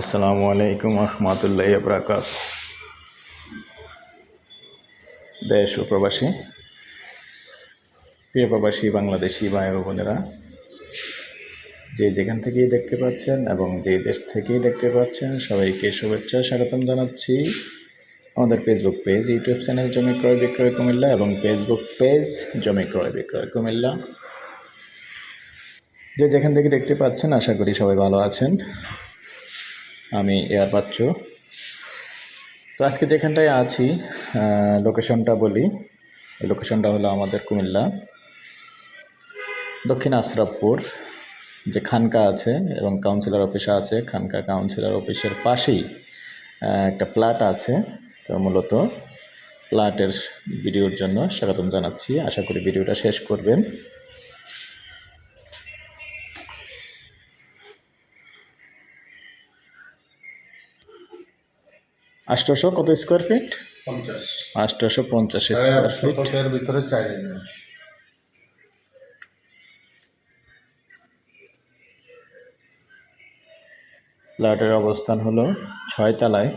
আসসালামু আলাইকুম রহমতুল্লাহ বরাকাত দেশ ও প্রবাসী, প্রিয় প্রবাসী, বাংলাদেশি ও বোনেরা, যে যেখান থেকেই দেখতে পাচ্ছেন এবং যে দেশ থেকেই দেখতে পাচ্ছেন, সবাইকে শুভেচ্ছা, স্বাগতম জানাচ্ছি। আমাদের ফেসবুক পেজ ইউটিউব চ্যানেল জমি ক্রয়, বিক্রয়, কুমিল্লা এবং ফেসবুক পেজ জমি ক্রয়, বিক্রয়, কুমিল্লা। যে যেখান থেকে দেখতে পাচ্ছেন, আশা করি সবাই ভালো আছেন। আমি এয়ার বাচ্চু তো আজকে যেখানটায় আছি লোকেশনটা বলি। লোকেশনটা হলো আমাদের কুমিল্লা। দক্ষিণ আশরাফপুর, যে খানকা আছে এবং কাউন্সিলর অফিস আছে। খানকা কাউন্সিলর অফিসের পাশেই একটা প্লাট আছে। তো মূলত প্লাটের ভিডিওর জন্য স্বাগতম জানাচ্ছি। আশা করি ভিডিওটা শেষ করবেন। আষ্টশো কত স্কোয়ার ফিট পঞ্চাশ। আষ্টশো পঞ্চাশ স্কোয়ার ফিট ভিতরে চাই ফ্ল্যাটের অবস্থান হলো ছয় তলায়।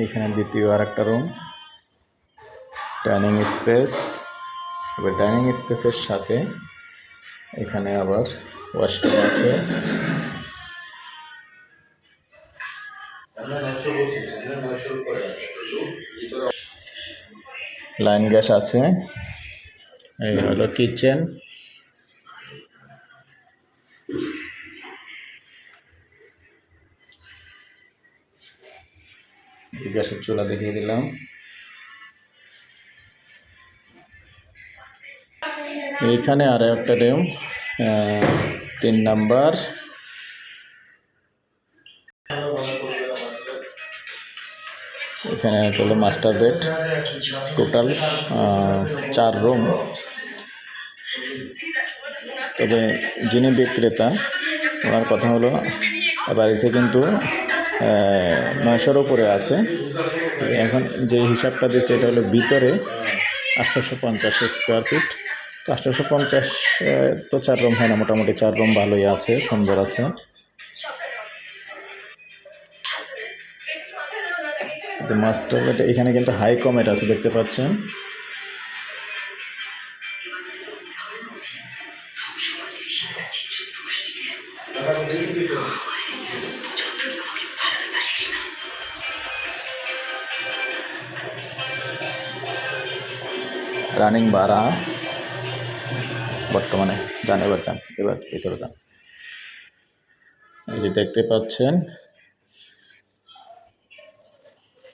এইখানে দ্বিতীয় আর একটা রুম ডাইনিং স্পেস এবার ডাইনিং স্পেসের সাথে এখানে আবার ওয়াশরুম আছে। লাইন গ্যাস আছে। এই হলো কিচেন গ্যাসের চুলা দেখিয়ে দিলাম। এইখানে আর একটা রুম তিন নাম্বার। এখানে হলো মাস্টার বেড টোটাল চার রুম তবে যিনি বিক্রেতা, ওনার কথা হলো বাড়িতে কিন্তু নয়শোর উপরে আছে। এখন যে হিসাবটা দিচ্ছে এটা হলো ভিতরে আঠারোশো পঞ্চাশ স্কোয়ার ফিট তো আঠারোশো পঞ্চাশ তো চার রুম হয় না, মোটামুটি চার রুম ভালোই আছে, সুন্দর আছে। যে মাস্টার এখানে কিন্তু হাই কমেট আছে, দেখতে পাচ্ছেন। রানিং বাড়া বর্তমানে যান এবার যান এবার ভিতরে যান। এই যে দেখতে পাচ্ছেন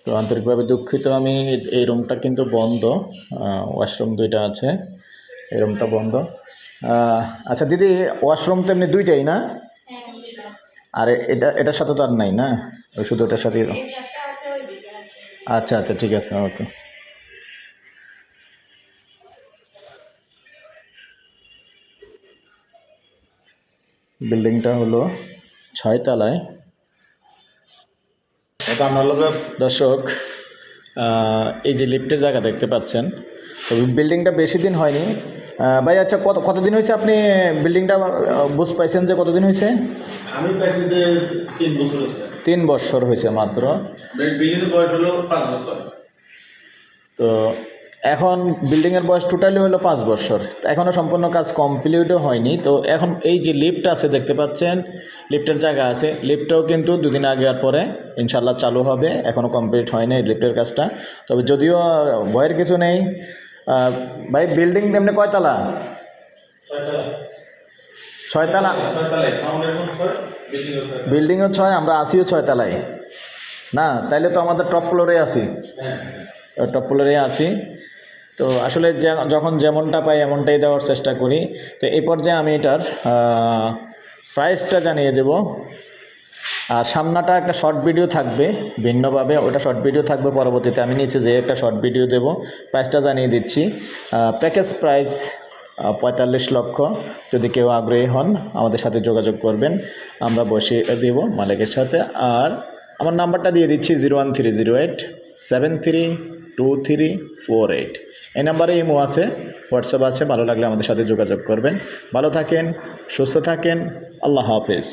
তো আন্তরিকভাবে দুঃখিত আমি এই- রুমটা কিন্তু বন্ধ। ওয়াশরুম দুইটা আছে এই রুমটা বন্ধ। আচ্ছা দিদি ওয়াশরুম তো এমনি দুইটাই না? আর এ- এটা এটার সাথে তো আর নাই না? ওই এটার সাথে আচ্ছা আচ্ছা ঠিক আছে, ওকে। বিল্ডিংটা হলো ছয় তলায় এটা আপনার লোক দর্শক এই যে লিফটের জায়গা দেখতে পাচ্ছেন, তো বিল্ডিংটা বেশি দিন হয়নি ভাই আচ্ছা কত কতদিন হয়েছে আপনি বিল্ডিংটা বুঝ পাইছেন যে কতদিন হয়েছে? আমি পাইছি যে তিন বছর হয়েছে। তিন বছর হয়েছে মাত্র। বিল্ডিং বয়স হলো পাঁচ বছর। তো এখন বিল্ডিংয়ের বয়স টোটালি হলো পাঁচ বছর। এখনও সম্পূর্ণ কাজ কমপ্লিটও হয়নি। তো এখন এই যে লিফট আছে দেখতে পাচ্ছেন লিফটের জায়গা আছে। লিফটটাও কিন্তু দুদিন আগে আর পরে ইনশাল্লাহ চালু হবে। এখনও কমপ্লিট হয়নি লিফটের কাজটা। তবে যদিও ভয়ের কিছু নেই ভাই বিল্ডিং এমনি কয়তলা ছয়তলা। ছয় বিল্ডিং বিল্ডিংও ছয়। আমরা আসিও ছয়তলায়। না তাইলে তো আমাদের টপ ফ্লোরে আছি। হ্যাঁ। টপ ফ্লোরে আছি। তো আসলে যখন যেমনটা পাই এমনটাই দেওয়ার চেষ্টা করি। তো এই পর্যায়ে আমি এটার প্রাইসটা জানিয়ে দেব। আর সামনাটা একটা শর্ট ভিডিও থাকবে, ভিন্নভাবে ওটা শর্ট ভিডিও থাকবে পরবর্তীতে। আমি নিচে যে একটা শর্ট ভিডিও দেব প্রাইসটা জানিয়ে দিচ্ছি। প্যাকেজ প্রাইস পঁয়তাল্লিশ লক্ষ। যদি কেউ আগ্রহী হন, আমাদের সাথে যোগাযোগ করবেন। আমরা বসিয়ে দেব মালিকের সাথে। আর আমার নাম্বারটা দিয়ে দিচ্ছি zero one three zero eight seven three two three four eight এই নাম্বারে ইমো আছে, হোয়াটসঅ্যাপ আছে, ভালো লাগলে আমাদের সাথে যোগাযোগ করবেন। ভালো থাকেন, সুস্থ থাকেন, আল্লাহ হাফেজ।